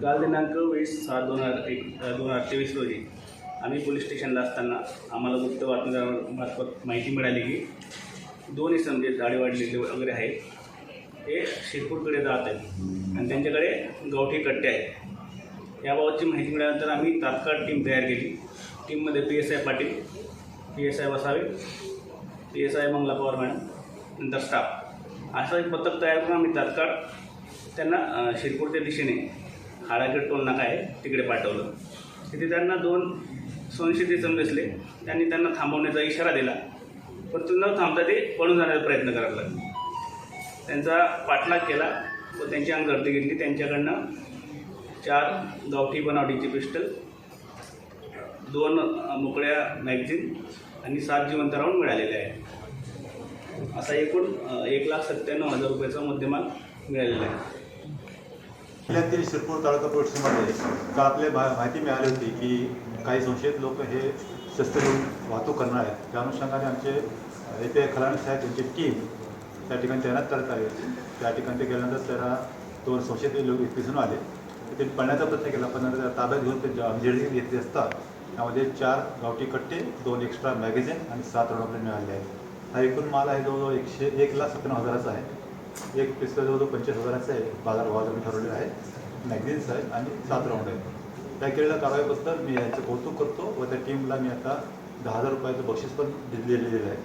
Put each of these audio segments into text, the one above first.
काल दिनांक वीस सात दोन हजार एक दोन हजार तेवीस रोजी आम्ही पोलीस स्टेशनला असताना आम्हाला गुप्त बातमीदारामार्फत माहिती मिळाली की दोन इसम जे दाढी वाढलेले वगैरे आहेत. ते शिरपूरकडे जात आहेत आणि त्यांच्याकडे गावठी कट्टे आहेत. याबाबतची माहिती मिळाल्यानंतर आम्ही तात्काळ टीम तयार केली. टीममध्ये P S I Patil P S I Vasave P S I Mangala Pawar madam नंतर स्टाफ. असं एक पथक तयार करून आम्ही तात्काळ त्यांना शिरपूरच्या दिशेने हाडाखेड टोल नाका आहे तिकडे पाठवलं. तिथे त्यांना दोन सोनशेती समजले त्यांनी त्यांना थांबवण्याचा इशारा दिला. पण त्यांना न थांबता ते पळून जाण्याचा प्रयत्न करायला लागले. त्यांचा पाठलाग केला व त्यांची अंग गर्दी घेतली. त्यांच्याकडनं चार गावठी बनावटीची पिस्टल दोन मोकळ्या मॅगझिन आणि सात जिवंत राऊंड मिळालेले आहे असा एकूण एक लाख सत्त्याण्णव हजार रुपयाचा मुद्देमाल मिळालेला आहे. जिल्ह्यातील शिरपूर तालुका पोलिसांमध्ये काल आपल्या भा माहिती मिळाली होती की काही संशयित लोक हे शस्त्र घेऊन वाहतूक करणार आहेत. त्या अनुषंगाने आमचे येथे पी साहेब त्यांची टीम त्या ठिकाणी तैनात करत आली होती त्या ठिकाणी ते गेल्यानंतर त्याला दोन संशयित लोक दिसून आले. ते पळण्याचा प्रयत्न केला पण नंतर ताब्यात घेऊन ते जेडी घेतली असता त्यामध्ये चार गावठी कट्टे दोन एक्स्ट्रा मॅगझिन आणि सात रोड मिळाले आहेत. हा एकूण माल आहे जवळजवळ एकशे एक लाख सत्त्याण्णव हजाराचा आहे. एक पिस्तल जवळजवळ पंचवीस हजाराचा आहे. बाजार भाव आम्ही ठरवलेला आहे. मॅगझिन्स आहेत आणि सात राऊंड आहेत. त्या केलेल्या कारवाईबद्दल मी यांचं कौतुक करतो व त्या टीमला मी आता दहा हजार रुपयाचं बक्षीस पण दिले- दिलेलं आहे.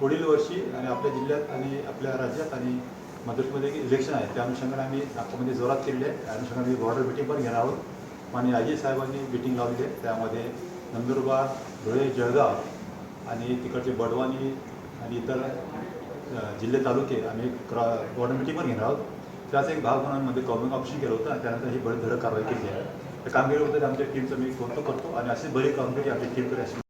पुढील वर्षी आणि आपल्या जिल्ह्यात आणि आपल्या राज्यात आणि मध्यप्रदेशमध्ये इलेक्शन आहे. त्या अनुषंगाने आम्ही नागपूरमध्ये जोरात केलेले आहे. त्या अनुषंगाने बॉर्डर मिटिंग पण घेणार आहोत. आणि अजय साहेबांनी मिटिंग लावली आहे. त्यामध्ये नंदुरबार धुळे जळगाव आणि तिकडचे बडवानी आणि इतर जिल्हे तालुके आम्ही क्रॉ बॉर्डर मिटिंग पण घेणार आहोत. त्याचा एक भाग म्हणून मध्ये कॉमिंग ऑप्शन केलं होतं आणि त्यानंतर ही बळी धडक कारवाई केली आहे. त्या कामगिरीबद्दल आमच्या टीमचं मी कौतुक करतो आणि अशी बरी कामगिरी आमच्या टीमकडे अशी